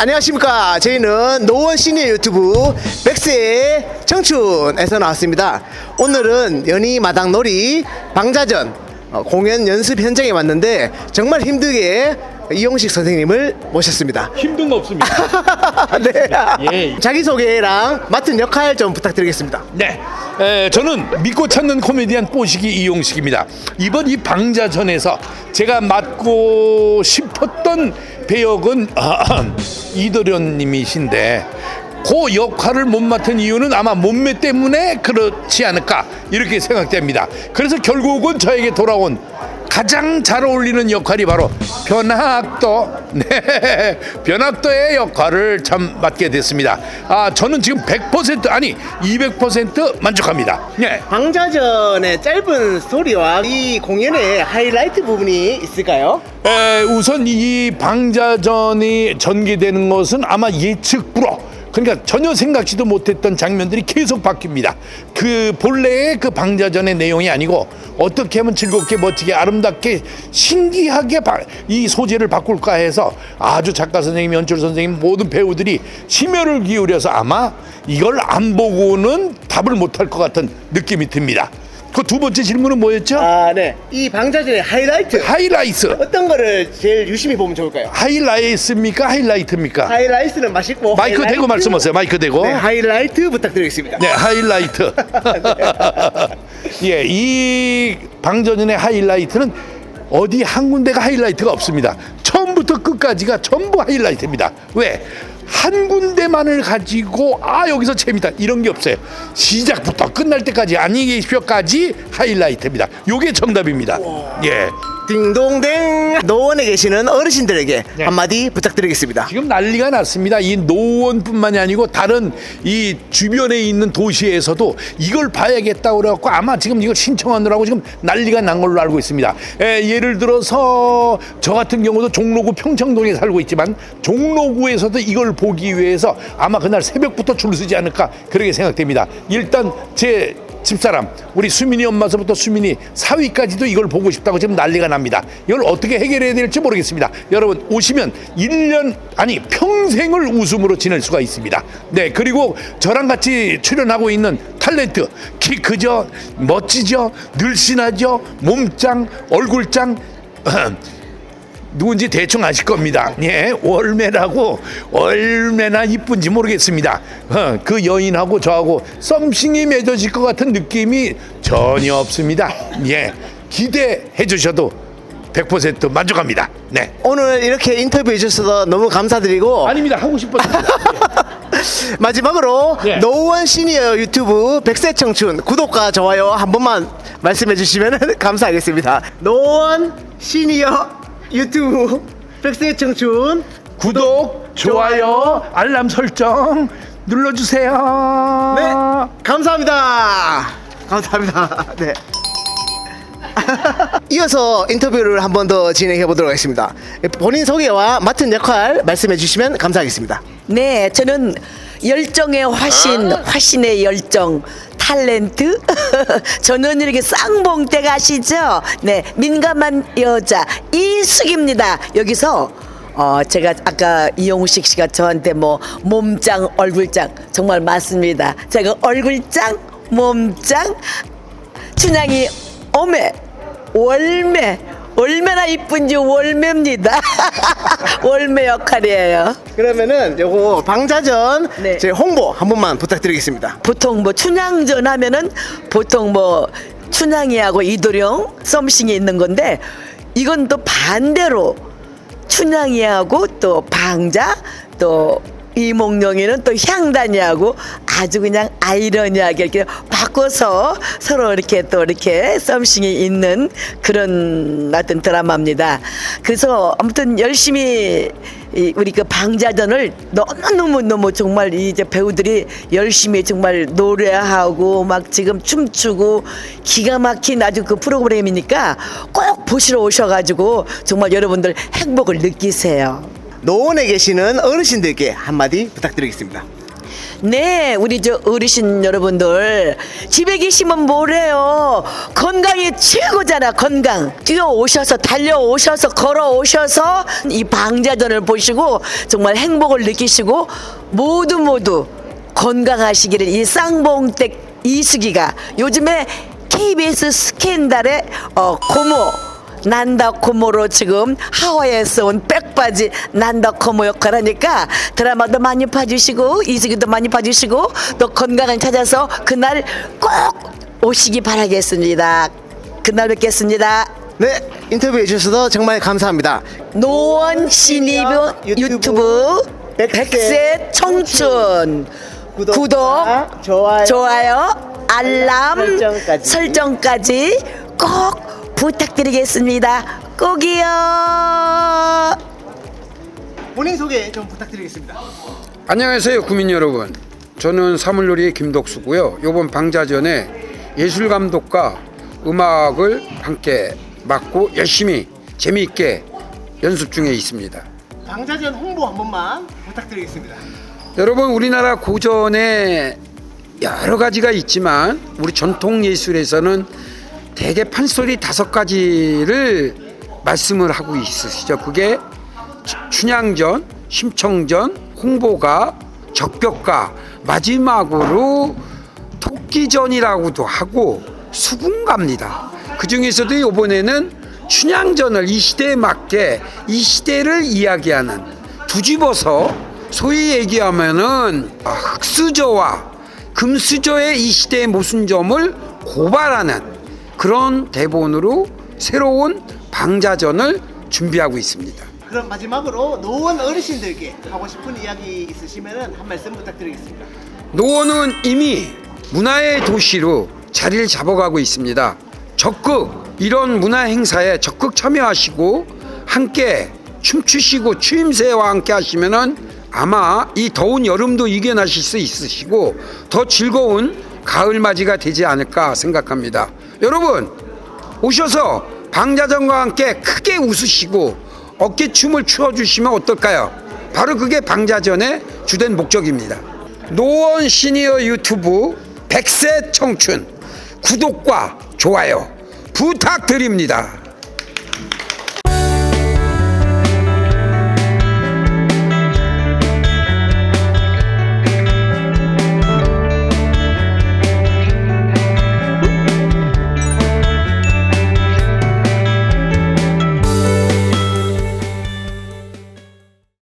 안녕하십니까. 저희는 노원 시니어 유튜브 백세의 청춘에서 나왔습니다. 오늘은 연희 마당 놀이 방자전 어, 공연 연습 현장에 왔는데 정말 힘들게 이용식 선생님을 모셨습니다. 힘든 거 없습니다. 네. 예. 자기소개랑 맡은 역할 좀 부탁드리겠습니다. 네. 에, 저는 믿고 찾는 코미디언 뽀시기 이용식입니다. 이번 이 방자전에서 제가 맡고 싶었던 배역은 아, 이도련님이신데 그 역할을 못 맡은 이유는 아마 몸매 때문에 그렇지 않을까 이렇게 생각됩니다. 그래서 결국은 저에게 돌아온 가장 잘 어울리는 역할이 바로 변학도 네 변학도의 역할을 참 맡게 됐습니다. 아 저는 지금 100% 아니 200% 만족합니다. 네. 방자전의 짧은 스토리와 이 공연의 하이라이트 부분이 있을까요? 에, 우선 이 방자전이 전개되는 것은 아마 예측 불허. 그러니까 전혀 생각지도 못했던 장면들이 계속 바뀝니다. 그 본래의 그 방자전의 내용이 아니고 어떻게 하면 즐겁게 멋지게 아름답게 신기하게 바- 이 소재를 바꿀까 해서 아주 작가 선생님, 연출 선생님 모든 배우들이 심혈을 기울여서 아마 이걸 안 보고는 답을 못할 것 같은 느낌이 듭니다. 그 두 번째 질문은 뭐였죠? 아, 네. 이 방자전의 하이라이트. 하이라이트. 어떤 거를 제일 유심히 보면 좋을까요? 하이라이트입니까? 하이라이트입니까? 하이라이트는 맛있고 마이크 하이라이트- 대고 말씀하세요. 마이크 대고. 네, 하이라이트 부탁드리겠습니다. 네, 하이라이트. 예, 이 방전연의 하이라이트는 어디 한 군데가 하이라이트가 없습니다. 처음부터 끝까지가 전부 하이라이트입니다. 왜? 한 군데만을 가지고 아 여기서 재밌다 이런 게 없어요. 시작부터 끝날 때까지 안녕히 계십시오까지 하이라이트입니다. 요게 정답입니다. 예. 딩동댕 노원에 계시는 어르신들에게 네. 한마디 부탁드리겠습니다. 지금 난리가 났습니다. 이 노원뿐만이 아니고 다른 이 주변에 있는 도시에서도 이걸 봐야겠다고 그래갖고 아마 지금 이걸 신청하느라고 지금 난리가 난 걸로 알고 있습니다. 에, 예를 들어서 저 같은 경우도 종로구 평창동에 살고 있지만 종로구에서도 이걸 보기 위해서 아마 그날 새벽부터 줄 서지 않을까 그렇게 생각됩니다. 일단 제 집사람 우리 수민이 엄마서부터 수민이 사위까지도 이걸 보고 싶다고 지금 난리가 납니다. 이걸 어떻게 해결해야 될지 모르겠습니다. 여러분 오시면 1년 아니 평생을 웃음으로 지낼 수가 있습니다. 네 그리고 저랑 같이 출연하고 있는 탤런트 키 크죠 멋지죠 늘씬하죠 몸짱 얼굴짱 누군지 대충 아실 겁니다. 예, 월매라고 얼마나 이쁜지 모르겠습니다. 어, 그 여인하고 저하고 썸씽이 맺어질 것 같은 느낌이 전혀 없습니다. 예, 기대해 주셔도 100% 만족합니다. 네. 오늘 이렇게 인터뷰해 주셔서 너무 감사드리고 아닙니다. 하고 싶었습니다. 마지막으로 예. 노원 시니어 유튜브 백세 청춘 구독과 좋아요 한 번만 말씀해 주시면 감사하겠습니다. 노원 시니어 유튜브 백세 청춘 구독, 좋아요, 알람 설정 눌러주세요. 네 감사합니다. 감사합니다. 네. 이어서 인터뷰를 한 번 더 진행해 보도록 하겠습니다. 본인 소개와 맡은 역할 말씀해 주시면 감사하겠습니다. 네, 저는 열정의 화신, 화신의 열정. 탤런트? 저는 이렇게 쌍봉대 가시죠? 네 민감한 여자 이숙입니다. 여기서 어 제가 아까 이용식 씨가 저한테 뭐 몸짱 얼굴짱 정말 맞습니다. 제가 얼굴짱 몸짱 춘향이 어메 월매 얼마나 이쁜지 월매입니다 월매 역할이에요 그러면은 요거 방자전 네. 제 홍보 한 번만 부탁드리겠습니다. 보통 뭐 춘향전 하면은 보통 뭐 춘향이하고 이도령 썸씽이 있는 건데 이건 또 반대로 춘향이하고 또 방자 또 이몽룡이는 또 향단이하고 아주 그냥 아이러니하게 이렇게 바꿔서 서로 이렇게 또 이렇게 썸씽이 있는 그런 어떤 드라마입니다. 그래서 아무튼 열심히 이 우리 그 방자전을 너무너무 너무 정말 이제 배우들이 열심히 정말 노래하고 막 지금 춤추고 기가 막힌 아주 그 프로그램이니까 꼭 보시러 오셔가지고 정말 여러분들 행복을 느끼세요. 노원에 계시는 어르신들께 한마디 부탁드리겠습니다. 네, 우리 저 어르신 여러분들 집에 계시면 뭐래요? 건강이 최고잖아, 건강. 뛰어 오셔서 달려 오셔서 걸어 오셔서 이 방자전을 보시고 정말 행복을 느끼시고 모두 모두 건강하시기를 이 쌍봉댁 이수기가 요즘에 KBS 스캔달의 어, 고모 난다 고모로 지금 하와이에서 온 백 바지 난다 고모 역할하니까 드라마도 많이 봐주시고 이수기도 많이 봐주시고 또 건강을 찾아서 그날 꼭 오시기 바라겠습니다. 그날 뵙겠습니다. 네, 인터뷰해 주셔서 정말 감사합니다. 노원 신입 유튜브 백세 청춘 구독과 구독, 좋아요, 좋아요, 알람 설정까지. 설정까지 꼭 부탁드리겠습니다. 꼭이요. 본인 소개 좀 부탁드리겠습니다. 안녕하세요 구민 여러분 저는 사물놀이 김덕수고요 요번 방자전에 예술 감독과 음악을 함께 맡고 열심히 재미있게 연습 중에 있습니다 방자전 홍보 한 번만 부탁드리겠습니다. 여러분 우리나라 고전에 여러 가지가 있지만 우리 전통 예술에서는 대개 판소리 다섯 가지를 말씀을 하고 있으시죠 그게 추- 춘향전, 심청전, 홍보가, 적벽가, 마지막으로 토끼전이라고도 하고 수군가입니다. 그 중에서도 이번에는 춘향전을 이 시대에 맞게 이 시대를 이야기하는 두집어서 소위 얘기하면은 아, 흑수저와 금수저의 이 시대의 모순점을 고발하는 그런 대본으로 새로운 방자전을 준비하고 있습니다. 그럼 마지막으로 노원 어르신들께 하고 싶은 이야기 있으시면 한 말씀 부탁드리겠습니다. 노원은 이미 문화의 도시로 자리를 잡아가고 있습니다. 적극 이런 문화 행사에 적극 참여하시고 함께 춤추시고 추임새와 함께 하시면은 아마 이 더운 여름도 이겨나실 수 있으시고 더 즐거운 가을 맞이가 되지 않을까 생각합니다. 여러분 오셔서 방자전과 함께 크게 웃으시고 어깨춤을 추어주시면 어떨까요? 바로 그게 방자전의 주된 목적입니다. 노원 시니어 유튜브 백세 청춘 구독과 좋아요 부탁드립니다.